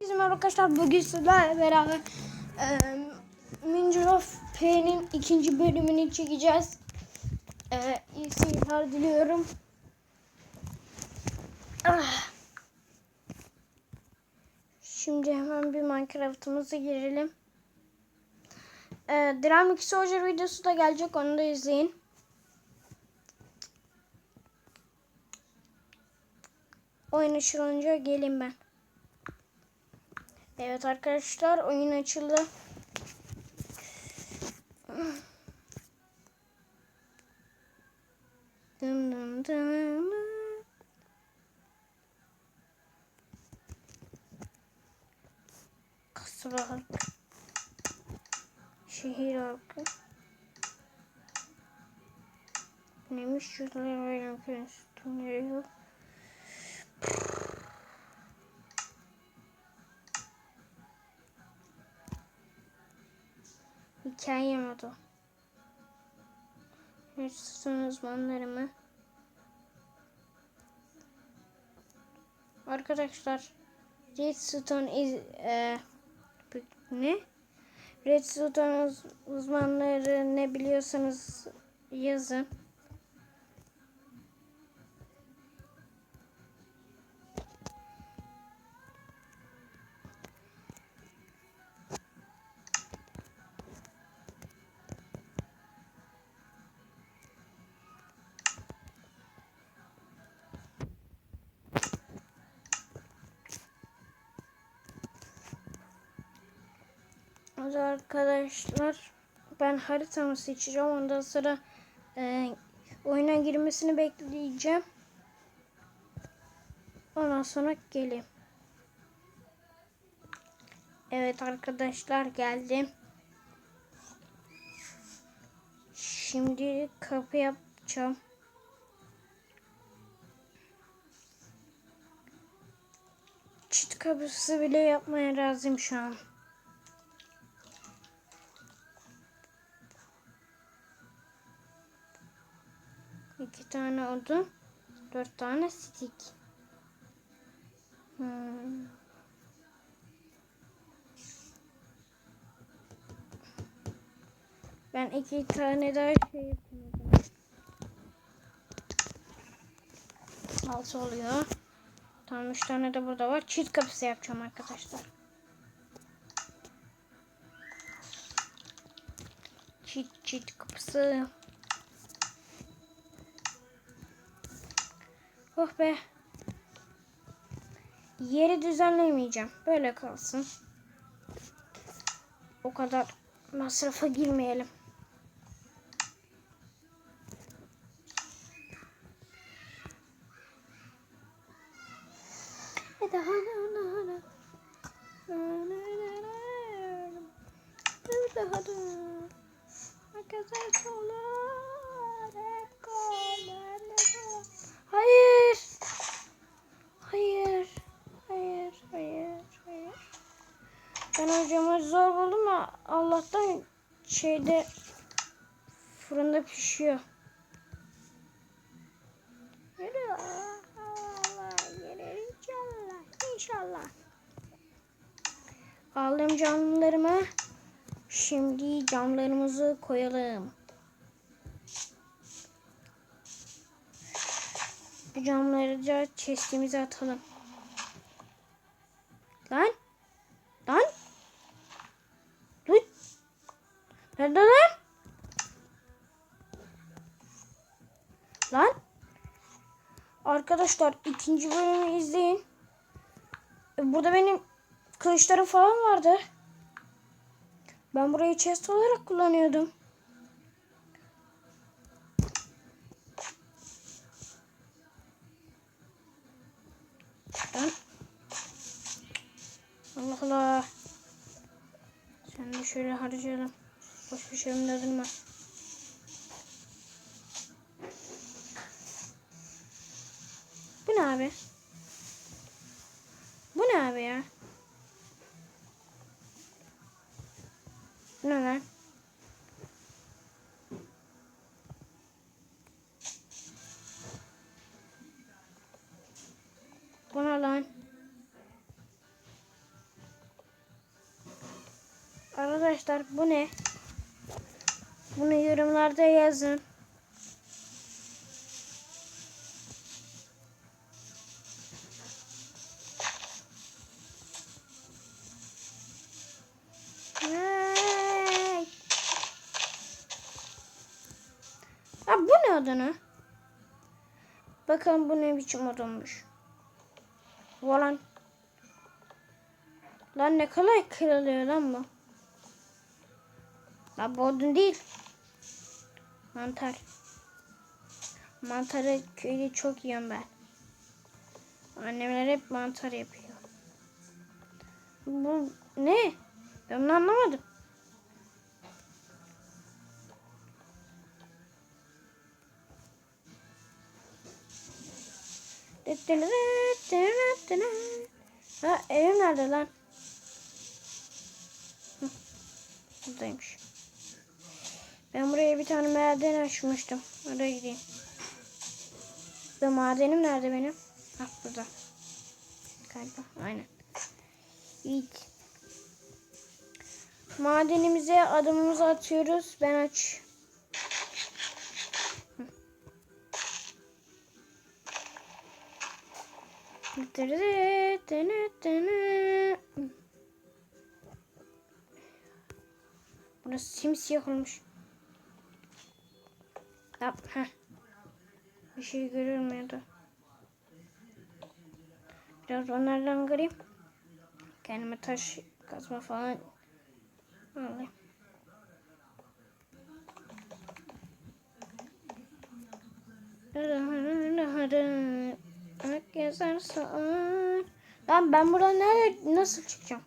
Bizim arkadaşlar bugün sizlerle beraber e, Minecraft P'nin ikinci bölümünü çekeceğiz. E, iyi seyirler diliyorum. Ah. Şimdi hemen bir Minecraft'ımıza girelim. E, Dynamic Soldier videosu da gelecek onu da izleyin. Oyun açılınca gelin ben. Evet arkadaşlar oyun açıldı. Dın dın dın. Kasaba. Şehir halkı. Neymiş şurada böyle bir yok. Hikaye modu. Hırsızın uzmanlarımı. Arkadaşlar Redstone iz, e, ne? Redstone uz, uzmanları ne biliyorsanız yazın. Hadi arkadaşlar ben haritamı seçeceğim. Ondan sonra e, oyuna girmesini bekleyeceğim. Ondan sonra geleyim. Evet arkadaşlar geldim. Şimdi kapı yapacağım. Çit kapısı bile yapmaya razıyım şu an. İki tane odun, dört tane stik. Hmm. Ben iki tane daha şey yapayım. Altı oluyor. Tamam üç tane de burada var. Çift kapısı yapacağım arkadaşlar. Çift çift kapısı. Oh be. Yeri düzenlemeyeceğim. Böyle kalsın. O kadar masrafa girmeyelim. Hayır. Hayır. Hayır. Hayır. Ben hocamı zor buldum ama Allah'tan şeyde fırında pişiyor. Yürü. Allah gelir inşallah. İnşallah. Aldım camlarımı. Şimdi camlarımızı koyalım. Bu camları da chestimize atalım. Nerede lan? Lan. Arkadaşlar ikinci bölümü izleyin. E, Burada benim kılıçlarım falan vardı. Ben burayı chest olarak kullanıyordum. Lan. Allah Allah. Sen de şöyle harcayalım. Boş bir şey durma. Bu ne abi? Bu ne abi ya? Ne lan? Bu ne lan? Arkadaşlar bu ne? Bunu yorumlarda yazın. Ha bu ne adını? Bakalım bu ne biçim odunmuş. Lan. Lan ne kolay kırılıyor lan bu. Lan bu odun değil. Mantar. Mantarı köyde çok yiyorum ben. Annemler hep mantar yapıyor. Bu ne? Ben bunu anlamadım. Ha evim nerede lan? Buradaymış. Ben buraya bir tane maden açmıştım. Oraya gideyim. Ve madenim nerede benim? Ha burada. Galiba aynen. İyi. Madenimize adımımızı atıyoruz. Ben aç. Burası simsiyah olmuş. Yap, heh. Bir şey görülmüyordu. Biraz onlardan kırayım. Kendime taş kazma falan alayım. Yazarsa. Lan ben buradan nerede nasıl çıkacağım?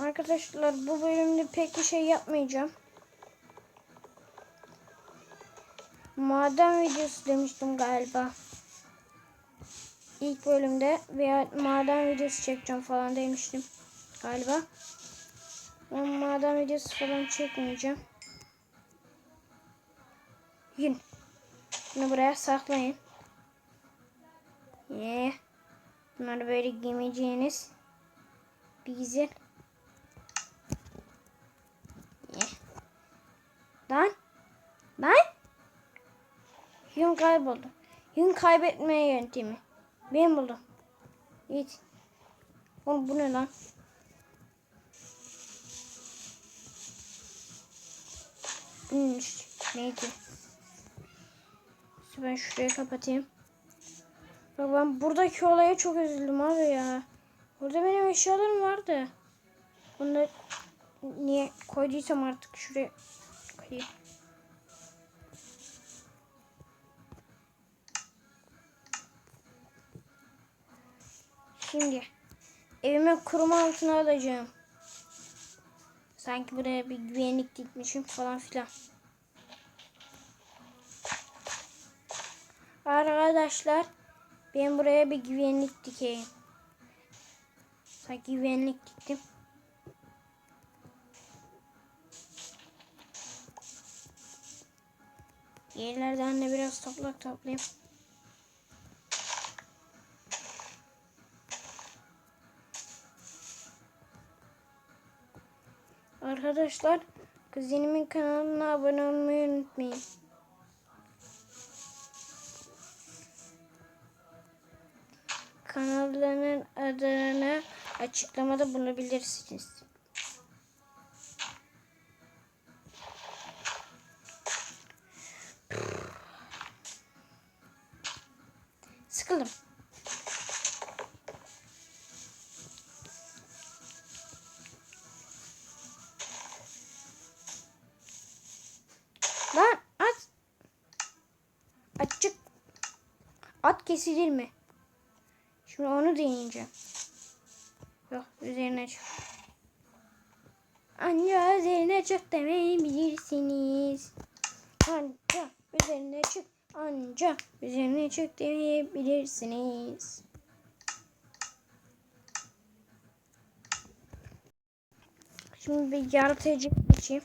Arkadaşlar bu bölümde pek bir şey yapmayacağım. Maden videosu demiştim galiba. İlk bölümde veya maden videosu çekeceğim falan demiştim galiba. Ama maden videosu falan çekmeyeceğim. Yün. Bunu buraya saklayın. Yeah. Bunları böyle giymeyeceğiniz bir güzel. Yün kayboldu. Yün kaybetme yöntemi. Ben buldum. Git. Oğlum bu ne lan? Neydi? İşte ben şurayı kapatayım. Bak ben buradaki olaya çok üzüldüm abi ya. Burada benim eşyalarım vardı. Bunları niye koyduysam artık şuraya koyayım. Şimdi evime kuruma altına alacağım. Sanki buraya bir güvenlik dikmişim falan filan. Arkadaşlar ben buraya bir güvenlik dikeyim. Sanki güvenlik diktim. Yerlerden de biraz toprak toplayayım. Arkadaşlar kuzenimin kanalına abone olmayı unutmayın. Kanallarının adını açıklamada bulabilirsiniz. At kesilir mi? Şimdi onu deneyeceğim. Yok üzerine çık. Anca üzerine çık demeyi bilirsiniz. Anca üzerine çık. Anca üzerine çık demeyebilirsiniz. Şimdi bir yaratıcı geçeyim.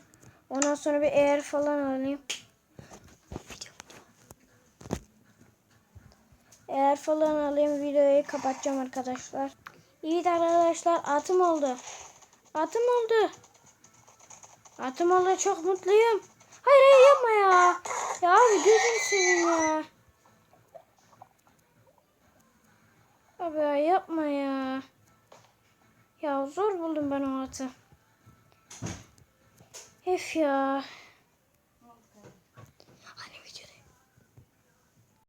Ondan sonra bir eğer falan alayım. Eğer falan alayım videoyu kapatacağım arkadaşlar. Evet arkadaşlar atım oldu. Atım oldu. Atım oldu çok mutluyum. Hayır hayır yapma ya. Ya abi gözünü seveyim ya. Abi ya yapma ya. Ya zor buldum ben o atı. Hef ya.